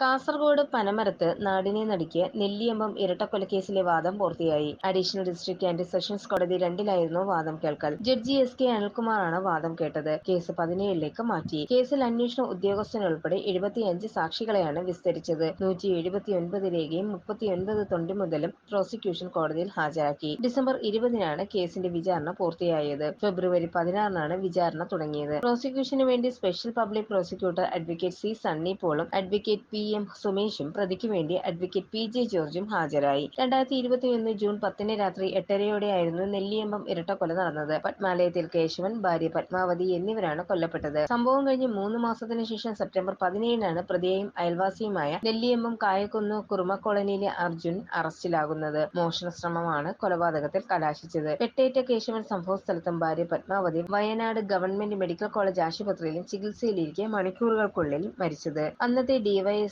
കാസർഗോഡ് പനമരത്ത് നാടിനെ നടുക്കിയ നെല്ലിയമ്പം ഇരട്ടക്കൊലക്കേസിലെ വാദം പൂർത്തിയായി. അഡീഷണൽ ഡിസ്ട്രിക്ട് ആൻഡ് സെഷൻസ് കോടതി രണ്ടിലായിരുന്നു വാദം കേൾക്കൽ. ജഡ്ജി എസ് കെ അനിൽകുമാറാണ് വാദം കേട്ടത്. കേസ് പതിനേഴിലേക്ക് മാറ്റി. കേസിൽ അന്വേഷണ ഉദ്യോഗസ്ഥനുൾപ്പെടെ എഴുപത്തിയഞ്ച് സാക്ഷികളെയാണ് വിസ്തരിച്ചത്. നൂറ്റി എഴുപത്തിയൊൻപത് രേഖയും മുപ്പത്തിയൊൻപത് തൊണ്ടിമുതലും പ്രോസിക്യൂഷൻ കോടതിയിൽ ഹാജരാക്കി. ഡിസംബർ ഇരുപതിനാണ് കേസിന്റെ വിചാരണ പൂർത്തിയായത്. ഫെബ്രുവരി പതിനാറിനാണ് വിചാരണ തുടങ്ങിയത്. പ്രോസിക്യൂഷന് വേണ്ടി special public prosecutor advocate C Sunny പോളും advocate P M സുമേഷും പ്രതിക്ക് വേണ്ടി അഡ്വക്കേറ്റ് പി ജെ ജോർജും ഹാജരായി. രണ്ടായിരത്തി ഇരുപത്തിയൊന്ന് ജൂൺ പത്തിന് രാത്രി എട്ടരയോടെയായിരുന്നു നെല്ലിയമ്പം ഇരട്ടക്കൊല നടന്നത്. പത്മാലയത്തിൽ കേശവൻ ഭാര്യ പത്മാവതി എന്നിവരാണ് കൊല്ലപ്പെട്ടത്. സംഭവം കഴിഞ്ഞ് മൂന്ന് മാസത്തിനു ശേഷം സെപ്റ്റംബർ പതിനേഴിനാണ് പ്രതിയെയും അയൽവാസിയുമായ നെല്ലിയമ്പം കായക്കുന്ന് കുറുമ കോളനിയിലെ അർജുൻ അറസ്റ്റിലാകുന്നത്. മോഷണ ശ്രമമാണ് കൊലപാതകത്തിൽ കലാശിച്ചത്. വെട്ടേറ്റ കേശവൻ സംഭവസ്ഥലത്തും ഭാര്യ Padmavathi Wayanad government medical college ആശുപത്രിയിലും ചികിത്സയിലിരിക്കെ മണിക്കൂറുകൾക്കുള്ളിൽ മരിച്ചത്. അന്നത്തെ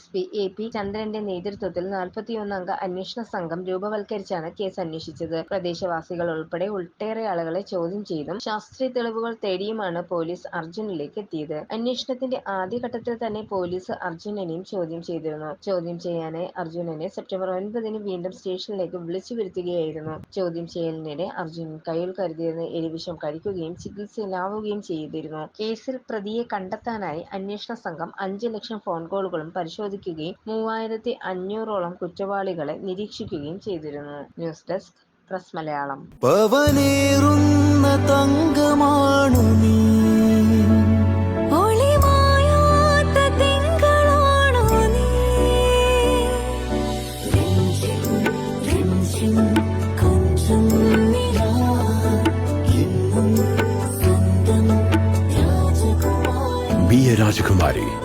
ഡിവൈഎസ്പി എ പി ചന്ദ്രന്റെ നേതൃത്വത്തിൽ നാൽപ്പത്തിയൊന്നംഗ അന്വേഷണ സംഘം രൂപവൽക്കരിച്ചാണ് കേസ് അന്വേഷിച്ചത്. പ്രദേശവാസികൾ ഉൾപ്പെടെ ഒട്ടേറെ ആളുകളെ ചോദ്യം ചെയ്തും ശാസ്ത്രീയ തെളിവുകൾ തേടിയുമാണ് പോലീസ് അർജുനിലേക്ക് എത്തിയത്. അന്വേഷണത്തിന്റെ ആദ്യഘട്ടത്തിൽ തന്നെ പോലീസ് അർജുനനെയും ചോദ്യം ചെയ്തിരുന്നു. ചോദ്യം ചെയ്യാനായി അർജുനനെ സെപ്റ്റംബർ ഒൻപതിന് വീണ്ടും സ്റ്റേഷനിലേക്ക് വിളിച്ചു വരുത്തുകയായിരുന്നു. ചോദ്യം ചെയ്യലിനിടെ അർജുനൻ കയ്യിൽ കരുതിയിരുന്ന എലിവിഷം കഴിക്കുകയും ചികിത്സയിലാവുകയും ചെയ്തിരുന്നു. കേസിൽ പ്രതിയെ കണ്ടെത്താനായി അന്വേഷണ സംഘം അഞ്ച് ലക്ഷം ഫോൺ കോളുകളും പരിശോധിക്കുകയും മൂവായിരത്തി അഞ്ഞൂറോളം കുറ്റവാളികളെ നിരീക്ഷിക്കുകയും ചെയ്തിരുന്നു. News desk press Malayalam. പവനേറുന്ന തങ്കമാണു നീ. രാജകുമാരി.